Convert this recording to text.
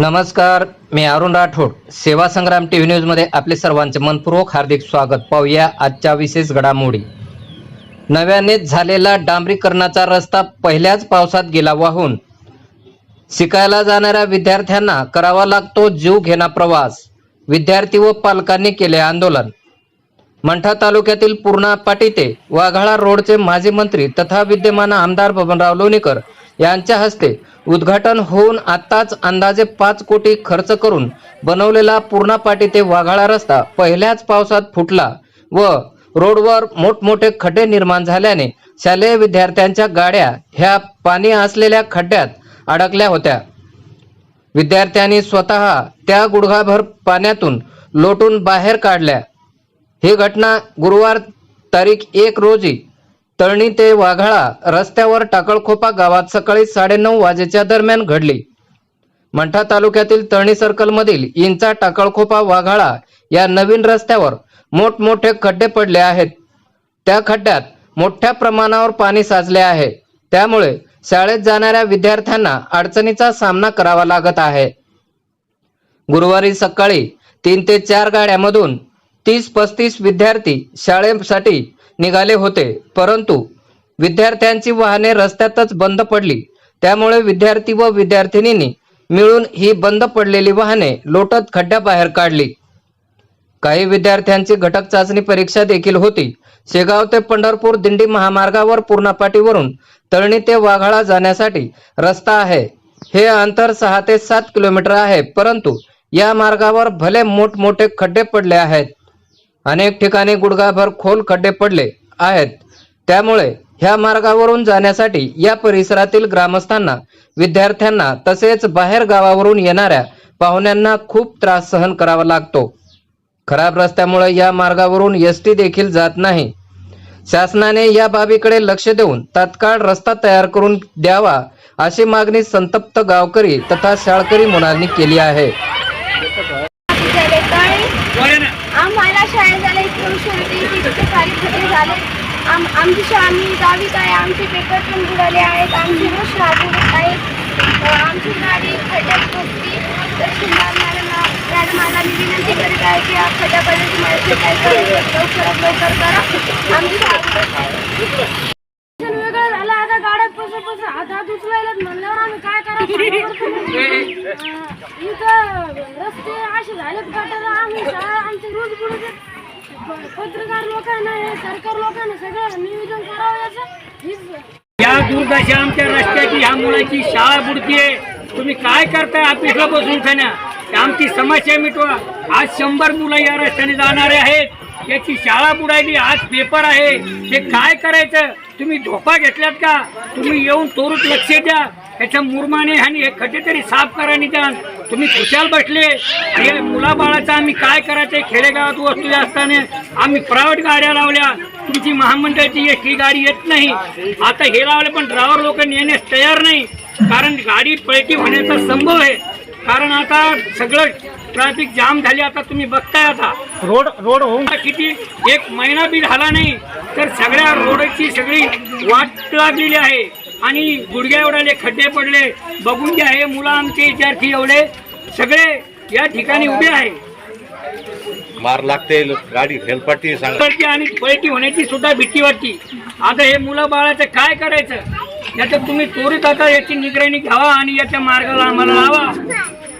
नमस्कार मी अरुण राठोड. सेवा संग्राम टीव्ही न्यूजमध्ये आपले सर्वांचे मनपूर्वक हार्दिक स्वागत. पाहूया आजच्या विशेष घडामोडी. नव्याने झालेला डांबरीकरणाचा रस्ता पहिल्याच पावसात गेला वाहून. शिकायला जाणाऱ्या विद्यार्थ्यांना करावा लागतो जीव घेणा प्रवास. विद्यार्थी व पालकांनी केले आंदोलन. मंठा तालुक्यातील पूर्णा पाटी ते वाघाळा रोडचे माजी मंत्री तथा विद्यमान आमदार बबनराव लोणीकर यांच्या हस्ते उद्घाटन होऊन आताच अंदाजे पाच कोटी खर्च करून बनवलेला पूर्णा पाटी ते वाघाळा रस्ता पहिल्याच पावसात फुटला व रोडवर मोठमोठे खड्डे निर्माण झाल्याने शालेय विद्यार्थ्यांच्या गाड्या ह्या पाणी असलेल्या खड्ड्यात अडकल्या होत्या. विद्यार्थ्यांनी स्वतः त्या गुडघाभर पाण्यातून लोटून बाहेर काढल्या. ही घटना गुरुवार तारीख एक रोजी तळणी ते वाघाळा रस्त्यावर टाकळखोपा गावात सकाळी साडेनऊ वाजेच्या दरम्यान घडली. मंठा तालुक्यातील तळणी सर्कल मधील इंचा टाकळखोपा वाघाळा या नवीन रस्त्यावर मोठमोठे खड्डे पडले आहेत. त्या खड्ड्यात मोठ्या प्रमाणावर पाणी साचले आहे. त्यामुळे शाळेत जाणाऱ्या विद्यार्थ्यांना अडचणीचा सामना करावा लागत आहे. गुरुवारी सकाळी तीन ते चार गाड्यामधून तीस पस्तीस विद्यार्थी शाळेसाठी निघाले होते. परंतु विद्यार्थ्यांची वाहने रस्त्यातच बंद पडली. त्यामुळे विद्यार्थी व विद्यार्थिनींनी मिळून ही बंद पडलेली वाहने लोटत खड्ड्याबाहेर काढली. काही विद्यार्थ्यांची घटक चाचणी परीक्षा देखील होती. शेगाव ते पंढरपूर दिंडी महामार्गावर पूर्णापाटीवरून तळणी ते वाघाळा जाण्यासाठी रस्ता आहे. हे अंतर सहा ते सात किलोमीटर आहे. परंतु या मार्गावर भले मोठमोठे खड्डे पडले आहेत अनेक ठिकाणी गुडघाभर खोल खड्डे पडले आहेत. त्यामुळे ह्या मार्गावरून जाण्यासाठी या परिसरातील ग्रामस्थांना विद्यार्थ्यांना तसेच बाहेर गावावरून येणाऱ्या पाहुण्यांना खूप त्रास सहन करावा लागतो. खराब रस्त्यामुळे या मार्गावरून एस टी देखील जात नाही. शासनाने या बाबीकडे लक्ष देऊन तात्काळ रस्ता तयार करून द्यावा अशी मागणी संतप्त गावकरी तथा शाळकरी मुलांनी केली आहे. शाळेत झालं इथून शेवटी तिथे सारी खटे झाले. आम आमची शाळा मी दहावीत आहे आमचे पेपर पण बुडाले आहेत आमची रोज शाळा आहेत. आमची गाडी खड्ड्यात पोचली तर शिंदार मॅडम मॅडम मॅडमाला मी विनंती करीत आहे की या खड्ड्यापर्यंत मला काय करायचं लवकरात लवकर करा. आमची शाळा बुडत आहे. वेगळं झालं आता गाड्यात पसर पसर आता हात म्हणल्यावर आम्ही काय इथं रस्ते असे झालेत गटार आम्ही आमचे रोज बुडत पत्रकार लोकांना सरकार लोकांना सगळं नियोजन करावं याचं या दुर्दशा आमच्या रस्त्याची ह्या मुलाची शाळा बुडतीये. तुम्ही काय करताय ऑफिसला बसून खाण्या? आमची समस्या मिटवा. आज शंभर मुलं या रस्त्याने जाणारे आहेत. याची शाळा बुडायली आज पेपर आहे. हे काय करायचं? तुम्ही झोपा घेतल्यात का? तुम्ही येऊन तोरूच लक्ष द्या. याच्या मुरमाने आणि हे खड्डे तरी साफ करा निदान तुम्ही खुशाल बसले. हे मुलाबाळाचं आम्ही काय करायचं? खेडेगावात वस्तू असताना आम्ही प्रायव्हेट गाड्या लावल्या. तुमची महामंडळाची एस टी गाडी येत नाही. आता हे लावले पण ड्रायव्हर लोक नेण्यास तयार नाही. कारण गाडी पलटी होण्याचा संभव आहे. कारण आता सगळं ट्रॅफिक जाम झाली. आता तुम्ही बघताय आता. रोड रोड होऊन किती एक महिना बी झाला नाही. तर सगळ्या रोडची सगळी वाट लागलेली आहे. आणि गुडघ्या एवढाले खड्डे पडले. बघून घ्या हे मुलं आमचे विद्यार्थी एवढे. सगळे या ठिकाणी उभे आहे. मार लागते गाडी हेलपट्टी सांग. पलटी आणि पलटी होण्याची सुद्धा भीती वाटते आता हे मुलं बाळाचं काय करायचं? याच्यात तुम्ही त्वरित आता याची निगराणी घ्यावा आणि याच्या मार्गाला आम्हाला लावा.